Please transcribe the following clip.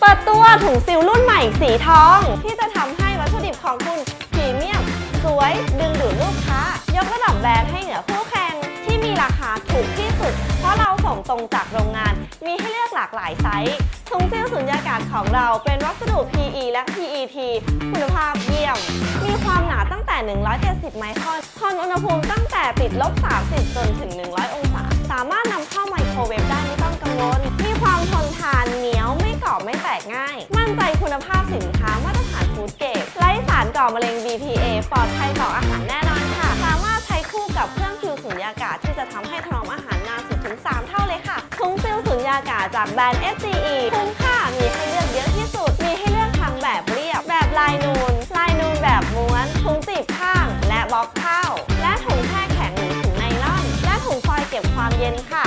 เปิดตัวถุงซิลรุ่นใหม่สีทอง ที่จะทำให้วัตถุดิบของคุณพรีเมียม สวยดึงดูดลูกค้า ยกระดับแบรนด์ให้เหนือคู่แข่งที่มีราคาถูกที่สุด เพราะเราส่งตรงจากโรงงาน มีให้เลือกหลากหลายไซส์ถุงซิลสุญญากาศของเราเป็นวัสดุ PE และ PET คุณภาพเยี่ยม มีความหนาตั้งแต่ 170 ไมครอนทนอุณหภูมิตั้งแต่ติดลบ 30 จนถึง 100 องศา คุณภาพสินค้ามาตรฐานฟู้ดเกรดไร้สารก่อมะเร็ง BPA ปลอดภัยต่ออาหารแน่นอนค่ะ สามารถใช้คู่กับเครื่องฟิวสุญญากาศที่จะทำให้ถนอมอาหารนานสุดถึง 3 เท่าเลยค่ะถุงฟิลสุญญากาศจากแบรนด์ SCE คุ้มค่ามีให้เลือกเยอะที่สุด มีให้เลือกทั้งแบบเรียบ แบบลายนูน ลายนูนแบบม้วนถุงจีบข้าง และบล็อกเข้าและถุงแช่แข็งหรือถุงไนล่อน และถุงฟอยล์เก็บความเย็นค่ะ